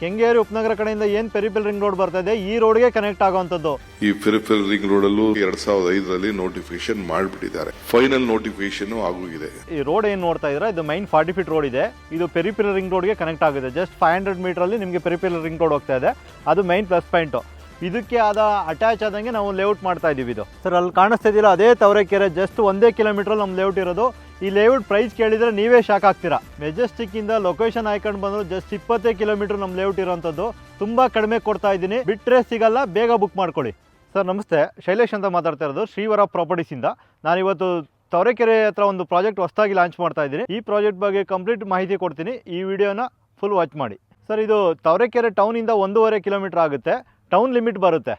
ಕೆಂಗೇರಿ ಉಪನಗರ ಕಡೆಯಿಂದ ಏನು ಪೆರಿಪಿಲ್ ರಿಂಗ್ ರೋಡ್ ಬರ್ತಾ ಇದೆ ಈ ರೋಡ್ಗೆ ಕನೆಕ್ಟ್ ಆಗುವಂತದ್ದು ಈ ಪೆರಿಪಿಲ್ ರಿಂಗ್ ರೋಡ್ ಅಲ್ಲೂ ಎರಡ್ ಸಾವಿರದ ಐದರಲ್ಲಿ ನೋಟಿಫಿಕೇಶನ್ ಮಾಡಿಬಿಟ್ಟಿದ್ದಾರೆ. ಫೈನಲ್ ನೋಟಿಫಿಕೇಶನ್ ಆಗೋಗಿದೆ ಈ ರೋಡ್ ಏನು ನೋಡ್ತಾ ಇದ್ರೆ ಇದು ಮೈನ್ ಫಾರ್ಟಿ ಫೀಟ್ ರೋಡ್ ಇದೆ. ಇದು ಪೆರಿಪಿಲ್ ರಿಂಗ್ ರೋಡ್ಗೆ ಕನೆಕ್ಟ್ ಆಗಿದೆ ಜಸ್ಟ್ ಫೈವ್ ಹಂಡ್ರೆಡ್ ಮೀಟ್ರಲ್ಲಿ ನಿಮಗೆ ಪೆರಿಪಿಲ್ ರಿಂಗ್ ರೋಡ್ ಹೋಗ್ತಾ ಇದೆ. ಅದು ಮೈನ್ ಪ್ಲಸ್ ಪಾಯಿಂಟು ಇದಕ್ಕೆ ಆದ ಅಟ್ಯಾಚ್ ಆದಂಗೆ ನಾವು ಲೇಔಟ್ ಮಾಡ್ತಾ ಇದೀವಿ ಇದು. ಸರ್ ಅಲ್ಲಿ ಕಾಣಿಸ್ತಾ ಇದೆಯಲ್ಲ ಅದೇ ತವರೆಕೆರೆ ಜಸ್ಟ್ ಒಂದೇ ಕಿಲೋಮೀಟರ್ ನಮ್ಮ ಲೇಔಟ್ ಇರೋದು. ಈ ಲೇಔಟ್ ಪ್ರೈಸ್ ಕೇಳಿದರೆ ನೀವೇ ಶಾಕ್ ಆಗ್ತೀರಾ. ಮೆಜೆಸ್ಟಿಕ್ಕಿಂದ ಲೊಕೇಶನ್ ಆಯ್ಕೊಂಡು ಬಂದರು ಜಸ್ಟ್ ಇಪ್ಪತ್ತೇ ಕಿಲೋಮೀಟರ್ ನಮ್ಮ ಲೇಔಟ್ ಇರೋಂಥದ್ದು. ತುಂಬ ಕಡಿಮೆ ಕೊಡ್ತಾ ಇದ್ದೀನಿ. ಬಿಟ್ಟರೆ ಸಿಗಲ್ಲ, ಬೇಗ ಬುಕ್ ಮಾಡ್ಕೊಳ್ಳಿ. ಸರ್, ನಮಸ್ತೆ. ಶೈಲೇಶ್ ಅಂತ ಮಾತಾಡ್ತಾ ಇರೋದು, ಶ್ರೀವರ ಪ್ರಾಪರ್ಟೀಸಿಂದ ನಾನಿವತ್ತು ತವರೆಕೆರೆ ಹತ್ರ ಒಂದು ಪ್ರಾಜೆಕ್ಟ್ ಹೊಸದಾಗಿ ಲಾಂಚ್ ಮಾಡ್ತಾ ಇದ್ದೀನಿ. ಈ ಪ್ರಾಜೆಕ್ಟ್ ಬಗ್ಗೆ ಕಂಪ್ಲೀಟ್ ಮಾಹಿತಿ ಕೊಡ್ತೀನಿ. ಈ ವಿಡಿಯೋನ ಫುಲ್ ವಾಚ್ ಮಾಡಿ. ಸರ್, ಇದು ತವರೆಕೆರೆ ಟೌನಿಂದ ಒಂದೂವರೆ ಕಿಲೋಮೀಟರ್ ಆಗುತ್ತೆ. ಟೌನ್ ಲಿಮಿಟ್ ಬರುತ್ತೆ.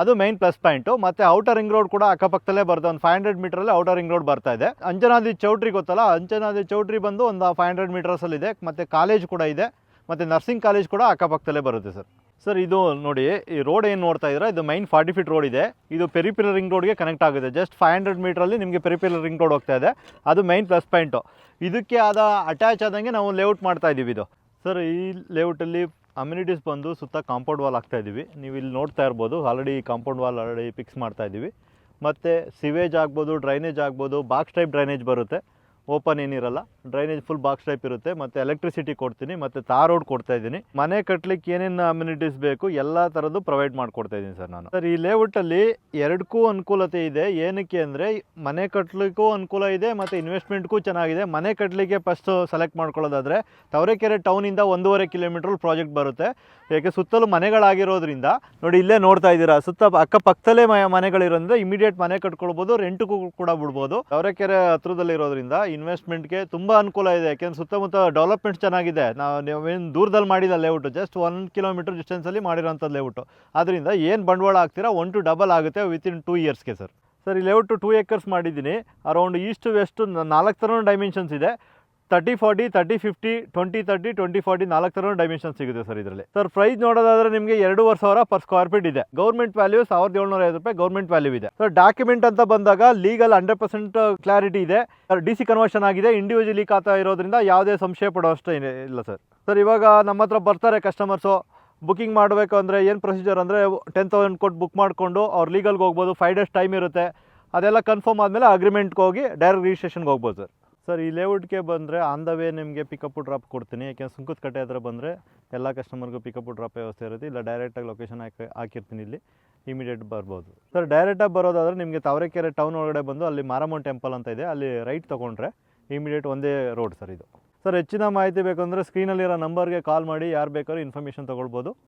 ಅದು ಮೈನ್ ಪ್ಲಸ್ ಪಾಯಿಂಟು ಮತ್ತು ಔಟರ್ ರಿಂಗ್ ರೋಡ್ ಕೂಡ ಅಕ್ಕಪಕ್ಕದಲ್ಲೇ ಬರುತ್ತೆ ಒಂದು ಫೈವ್ ಹಂಡ್ರೆಡ್ ಮೀಟ್ರಲ್ಲಿ ಔಟರ್ ರಿಂಗ್ ರೋಡ್ ಬರ್ತಾ ಇದೆ. ಅಂಜನಾದ್ರಿ ಚೌಟ್ರಿ ಗೊತ್ತಲ್ಲ? ಅಂಜನಾದ್ರಿ ಚೌಟ್ರಿ ಬಂದು ಒಂದು ಫೈವ್ ಹಂಡ್ರೆಡ್ ಮೀಟರ್ಸಲ್ಲಿದೆ ಮತ್ತು ಕಾಲೇಜ್ ಕೂಡ ಇದೆ. ಮತ್ತು ನರ್ಸಿಂಗ್ ಕಾಲೇಜ್ ಕೂಡ ಅಕ್ಕಪಕ್ಕದಲ್ಲೇ ಬರುತ್ತೆ ಸರ್. ಸರ್, ಇದು ನೋಡಿ, ಈ ರೋಡ್ ಏನು ನೋಡ್ತಾ ಇದ್ರೆ ಇದು ಮೈನ್ ಫಾರ್ಟಿ ಫೀಟ್ ರೋಡ್ ಇದೆ. ಇದು ಪೆರಿಪಿಲರ್ ರಿಂಗ್ ರೋಡ್ಗೆ ಕನೆಕ್ಟ್ ಆಗುತ್ತೆ. ಜಸ್ಟ್ ಫೈವ್ ಹಂಡ್ರೆಡ್ ಮೀಟ್ರಲ್ಲಿ ನಿಮಗೆ ಪೆರಿಪಿಲರ್ ರಿಂಗ್ ರೋಡ್ ಹೋಗ್ತಾ ಇದೆ. ಅದು ಮೈನ್ ಪ್ಲಸ್ ಪಾಯಿಂಟು ಇದಕ್ಕೆ ಆದ ಅಟ್ಯಾಚ್ ಆದಂಗೆ ನಾವು ಲೇಔಟ್ ಮಾಡ್ತಾ ಇದ್ದೀವಿ ಇದು. ಸರ್, ಈ ಲೇಔಟಲ್ಲಿ ಅಮ್ಯುನಿಟೀಸ್ ಬಂದು ಸುತ್ತ ಕಾಂಪೌಂಡ್ ವಾಲ್ ಹಾಕ್ತಾ ಇದ್ದೀವಿ ನೀವು ಇಲ್ಲಿ ನೋಡ್ತಾ ಇರ್ಬೋದು already compound wall already fix ಮಾಡ್ತಾ ಇದ್ದೀವಿ ಮತ್ತು ಸಿವೇಜ್ ಆಗ್ಬೋದು ಡ್ರೈನೇಜ್ ಆಗ್ಬೋದು ಬಾಕ್ಸ್ ಟೈಪ್ ಡ್ರೈನೇಜ್ ಬರುತ್ತೆ. ಓಪನ್ ಏನಿರಲ್ಲ. ಡ್ರೈನೇಜ್ ಫುಲ್ ಬಾಕ್ಸ್ ಟೈಪ್ ಇರುತ್ತೆ, ಮತ್ತು ಎಲೆಕ್ಟ್ರಿಸಿಟಿ ಕೊಡ್ತೀನಿ, ಮತ್ತು ತಾರ್ ರೋಡ್ ಕೊಡ್ತಾ ಇದ್ದೀನಿ. ಮನೆ ಕಟ್ಟಲಿಕ್ಕೆ ಏನೇನು ಅಮ್ಯುನಿಟೀಸ್ ಬೇಕು, ಎಲ್ಲ ಥರದ್ದು ಪ್ರೊವೈಡ್ ಮಾಡಿಕೊಡ್ತಾ ಇದ್ದೀನಿ ಸರ್ ನಾನು. ಸರ್, ಈ ಲೇಔಟಲ್ಲಿ ಎರಡಕ್ಕೂ ಅನುಕೂಲತೆ ಇದೆ. ಏನಕ್ಕೆ ಅಂದರೆ, ಮನೆ ಕಟ್ಟಲಿಕ್ಕೂ ಅನುಕೂಲ ಇದೆ, ಮತ್ತು ಇನ್ವೆಸ್ಟ್ಮೆಂಟ್ಗೂ ಚೆನ್ನಾಗಿದೆ. ಮನೆ ಕಟ್ಟಲಿಕ್ಕೆ ಫಸ್ಟ್ ಸೆಲೆಕ್ಟ್ ಮಾಡ್ಕೊಳ್ಳೋದಾದರೆ ತವರೆಕೆರೆ ಟೌನಿಂದ ಒಂದೂವರೆ ಕಿಲೋಮೀಟ್ರ್ ಪ್ರಾಜೆಕ್ಟ್ ಬರುತ್ತೆ. ಯಾಕೆ ಸುತ್ತಲೂ ಮನೆಗಳಾಗಿರೋದ್ರಿಂದ, ನೋಡಿ ಇಲ್ಲೇ ನೋಡ್ತಾ ಇದ್ದೀರಾ, ಸುತ್ತ ಅಕ್ಕಪಕ್ಕದಲ್ಲೇ ಪಕ್ಕದಲ್ಲೇ ಮನೆಗಳಿರೋದ್ರಿಂದ ಇಮಿಡಿಯೇಟ್ ಮನೆ ಕಟ್ಕೊಳ್ಬೋದು ರೆಂಟ್ಗೂ ಕೂಡ ಬಿಡ್ಬೋದು. ತವರೆಕೆರೆ ಹತ್ರದಲ್ಲಿರೋದ್ರಿಂದ ಇನ್ವೆಸ್ಟ್ಮೆಂಟ್ಗೆ ತುಂಬ ಅನುಕೂಲ ಇದೆ. ಯಾಕೆಂದ್ರೆ ಸುತ್ತಮುತ್ತ ಡೆವಲಪ್ಮೆಂಟ್ ಚೆನ್ನಾಗಿದೆ. ನಾವು ನೀವೇನು ದೂರದಲ್ಲಿ ಮಾಡಿದ ಲೇಔಟ್ ಜಸ್ಟ್ ಒನ್ ಕಿಲೋಮೀಟರ್ ಡಿಸ್ಟೆನ್ಸಲ್ಲಿ ಮಾಡಿರೋಂಥ ಲೇಔಟ್ ಅದರಿಂದ ಏನು ಬಂಡವಾಳ ಹಾಕ್ತೀರಾ ಒನ್ ಟು ಡಬಲ್ ಆಗುತ್ತೆ ವಿತಿನ್ ಟೂ ಇಯರ್ಸ್ಗೆ ಸರ್. ಸರ್, ಈ ಲೇಔಟ್ ಟೂ ಏಕರ್ಸ್ ಮಾಡಿದ್ದೀನಿ. ಅರೌಂಡ್ ಈಸ್ಟ್ ವೆಸ್ಟ್ ನಾಲ್ಕು ಥರ ಡೈಮೆನ್ಷನ್ಸ್ ಇದೆ. Thirty forty thirty fifty twenty thirty twenty forty ನಾಲ್ಕು ಥರ ಡೈಮೆನ್ಷನ್ ಸಿಗುತ್ತೆ ಸರ್ ಇದರಲ್ಲಿ. ಸರ್ ಪ್ರೈಸ್ ನೋಡೋದಾದ್ರೆ ನಿಮಗೆ ಎರಡೂವರೆ ಸಾವಿರ ಪರ್ ಸ್ಕ್ವೇರ್ ಫೀಟ್ ಇದೆ. ಗೌರ್ಮೆಂಟ್ ವ್ಯಾಲ್ಯೂ ಸಾವಿರದ ಏಳ್ನೂರ ಐದು ರೂಪಾಯಿ ಗೌರ್ಮೆಂಟ್ ವ್ಯಾಲ್ಯೂ ಇದೆ. ಸರ್ ಡಾಕ್ಯುಮೆಂಟ್ ಅಂತ ಬಂದಾಗ ಲೀಗಲ್ ಹಂಡ್ರೆಡ್ ಪರ್ಸೆಂಟ್ ಕ್ಲಾರಿಟಿ ಇದೆ. ಸರ್ ಡಿ ಸಿ ಕನ್ವರ್ಷನ್ ಆಗಿದೆ. ಇಂಡಿವಿಜುವಲಿ ಖಾತಾ ಇರೋದ್ರಿಂದ ಯಾವುದೇ ಸಂಶಯ ಪಡುವಷ್ಟು ಏನೇ- ಇಲ್ಲ ಸರ್ ಸರ್ ಇವಾಗ ನಮ್ಮ ಹತ್ರ ಬರ್ತಾರೆ ಕಸ್ಟಮರ್ಸು ಬುಕ್ಕಿಂಗ್ ಮಾಡಬೇಕು ಅಂದರೆ ಏನು ಪ್ರೊಸೀಜರ್ ಅಂದರೆ ಟೆನ್ ತೌಸಂಡ್ ಕೊಟ್ಟು ಬುಕ್ ಮಾಡಿಕೊಂಡು ಅವ್ರು ಲೀಗಲ್ಗೆ ಹೋಗ್ಬೋದು. ಫೈವ್ ಡೇಸ್ ಟೈಮ್ ಇರುತ್ತೆ. ಅದೆಲ್ಲ ಕನ್ಫರ್ಮ್ ಆದಮೇಲೆ ಅಗ್ರಿಮೆಂಟ್ಗೆ ಹೋಗಿ ಡೈರೆಕ್ಟ್ ರಿಜಿಸ್ಟ್ರೇಷನ್ಗೆ ಹೋಗ್ಬೋದು ಸರ್ ಸರ್, ಈ ಲೇಔಟ್ಗೆ ಬಂದರೆ ಆನ್ ದ ವೇ ನಿಮಗೆ ಪಿಕಪ್ ಡ್ರಾಪ್ ಕೊಡ್ತೀನಿ. ಯಾಕೆಂದ್ರೆ ಸುಂಕದ ಕಟ್ಟೆ ಹತ್ರ ಬಂದರೆ ಎಲ್ಲ ಕಸ್ಟಮರ್ಗೂ ಪಿಕಪ್ ಡ್ರಾಪ್ ವ್ಯವಸ್ಥೆ ಇರುತ್ತೆ. ಇಲ್ಲ ಡೈರೆಕ್ಟಾಗಿ ಲೊಕೇಶನ್ ಹಾಕಿ, ಹಾಕಿರ್ತೀನಿ ಇಲ್ಲಿ. ಇಮಿಡಿಯೇಟ್ ಬರ್ಬೋದು. ಸರ್ ಡೈರೆಕ್ಟಾಗಿ ಬರೋದಾದರೆ ನಿಮಗೆ ತಾವರೆಕೆರೆ ಟೌನ್ ಒಳಗಡೆ ಬಂದು ಅಲ್ಲಿ ಮಾರಮ್ಮನ್ ಟೆಂಪಲ್ ಅಂತ ಇದೆ. ಅಲ್ಲಿ ರೈಟ್ ತೊಗೊಂಡ್ರೆ ಇಮಿಡಿಯೇಟ್ ಒಂದೇ ರೋಡ್ ಸರ್ ಇದು. ಸರ್, ಹೆಚ್ಚಿನ ಮಾಹಿತಿ ಬೇಕಂದರೆ ಸ್ಕ್ರೀನಲ್ಲಿರೋ ನಂಬರ್ಗೆ ಕಾಲ್ ಮಾಡಿ. ಯಾರು ಬೇಕಾದ್ರೂ ಇನ್ಫಾರ್ಮೇಷನ್ ತೊಗೊಳ್ಬೋದು.